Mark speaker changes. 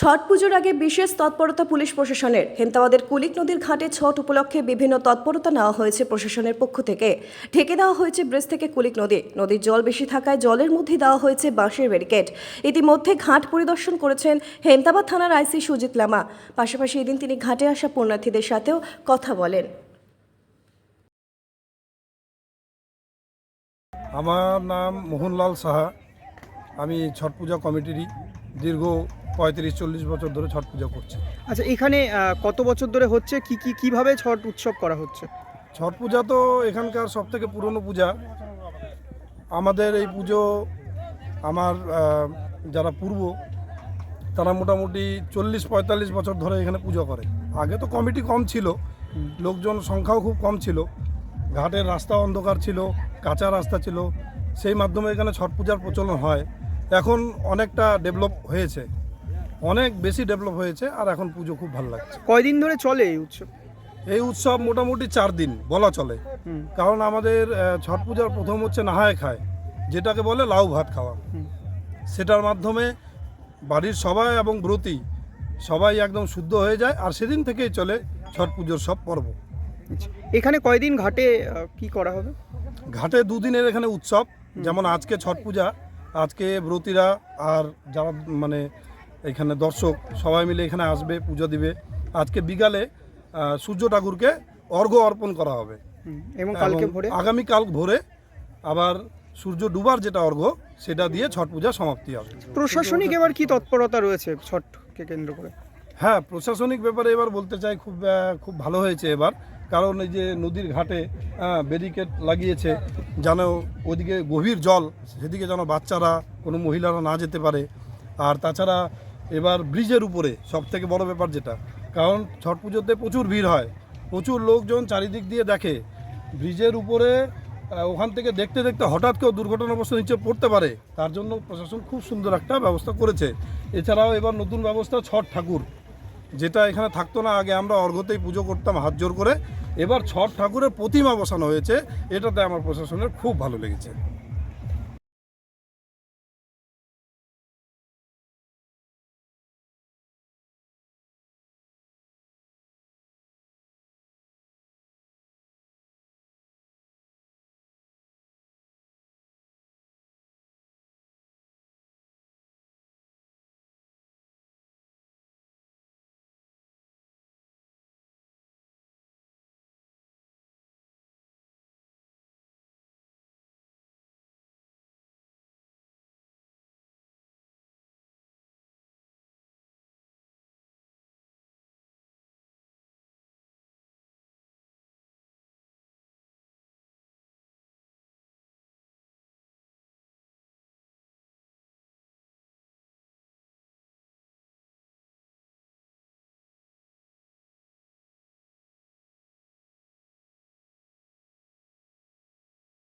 Speaker 1: ছট পুজোর আগে বিশেষ তৎপরতা পুলিশ প্রশাসনের। হেমতাবাদের কুলিক নদীর ঘাটে ছট উপলক্ষে বিভিন্ন তৎপরতা নেওয়া হয়েছে প্রশাসনের পক্ষ থেকে। ঢেকে দেওয়া হয়েছে ব্রিজ থেকে কুলিক নদী। নদীর জল বেশি থাকায় জলের মধ্যে দেওয়া হয়েছে বাঁশের ব্যারিকেড। ইতিমধ্যে ঘাট পরিদর্শন করেছেন হেমতাবাদ থানার আইসি সুজিত লামা। পাশাপাশি এদিন তিনি ঘাটে আসা পুণ্যার্থীদের সাথেও কথা বলেন।
Speaker 2: আমার নাম মোহনলাল সাহা। আমি ছট পূজা কমিটিরই দীর্ঘ পঁয়ত্রিশ চল্লিশ বছর ধরে ছট পূজা করছে।
Speaker 3: আচ্ছা এখানে কত বছর ধরে হচ্ছে? কি কি কীভাবে ছট উৎসব করা হচ্ছে?
Speaker 2: ছট পূজা তো এখানকার সব থেকে পুরনো পূজা। আমাদের এই পুজো আমার যারা পূর্ব তারা মোটামুটি চল্লিশ পঁয়তাল্লিশ বছর ধরে এখানে পুজো করে। আগে তো কমিটি কম ছিল লোকজন সংখ্যাও খুব কম ছিল। ঘাটের রাস্তা অন্ধকার ছিল কাঁচা রাস্তা ছিল সেই মাধ্যমে এখানে ছট পূজার প্রচলন হয়। এখন অনেকটা ডেভেলপ হয়েছে। অনেক বেশি ডেভেলপ হয়েছে আর এখন পুজো খুব ভালো লাগছে।
Speaker 3: কয়দিন ধরে চলে এই উৎসব?
Speaker 2: এই উৎসব মোটামুটি চার দিন বলা চলে। কারণ আমাদের ছট পূজার প্রথম হচ্ছে নাহায় খায় যেটাকে বলে লাউ ভাত খাওয়া। সেটার মাধ্যমে বাড়ির সবাই এবং ব্রতী সবাই একদম শুদ্ধ হয়ে যায় আর সেদিন থেকেই চলে ছট পুজোর সব পর্ব।
Speaker 3: আচ্ছা, এখানে কয়দিন ঘাটে কি করা হবে?
Speaker 2: ঘাটে দুদিনের এখানে উৎসব যেমন আজকে ছট পূজা আজকে ব্রতীরা আর যারা মানে এখানে দর্শক সবাই মিলে এখানে আসবে পুজো দিবে। আজকে বিকালে সূর্য ঠাকুরকে অর্ঘ্য অর্পণ করা হবে।
Speaker 3: এবং কালকে ভোরে?
Speaker 2: আগামীকাল ভোরে আবার সূর্য ডুবার যেটা অর্ঘ্য সেটা দিয়ে ছট পূজা সমাপ্তি হবে।
Speaker 3: প্রশাসনিক এবার কি তৎপরতা রয়েছে ছটকে কেন্দ্র করে?
Speaker 2: হ্যাঁ প্রশাসনিক ব্যাপারে এবার বলতে চাই খুব খুব ভালো হয়েছে এবার। কারণ এই যে নদীর ঘাটে ব্যারিকেড লাগিয়েছে যেন ওদিকে গভীর জল সেদিকে যেন বাচ্চারা কোনো মহিলারা না যেতে পারে। আর তাছাড়া এবার ব্রিজের উপরে সব থেকে বড় ব্যাপার যেটা। কারণ ছট পুজোতে প্রচুর ভিড় হয়। প্রচুর লোকজন চারিদিক দিয়ে দেখে। ব্রিজের উপরে ওখান থেকে দেখতে দেখতে হঠাৎ কেউ দুর্ঘটনাগ্রস্ত নিচে পড়তে পারে। তার জন্য প্রশাসন খুব সুন্দর একটা ব্যবস্থা করেছে। এছাড়াও এবার নতুন ব্যবস্থা ছট ঠাকুর। যেটা এখানে থাকতো না, আগে আমরা অর্ঘতেই পুজো করতাম হাত জোর করে। এবার ছট ঠাকুরের প্রতিমা বসানো হয়েছে। এটাতে আমার প্রশাসনের খুব ভালো লেগেছে।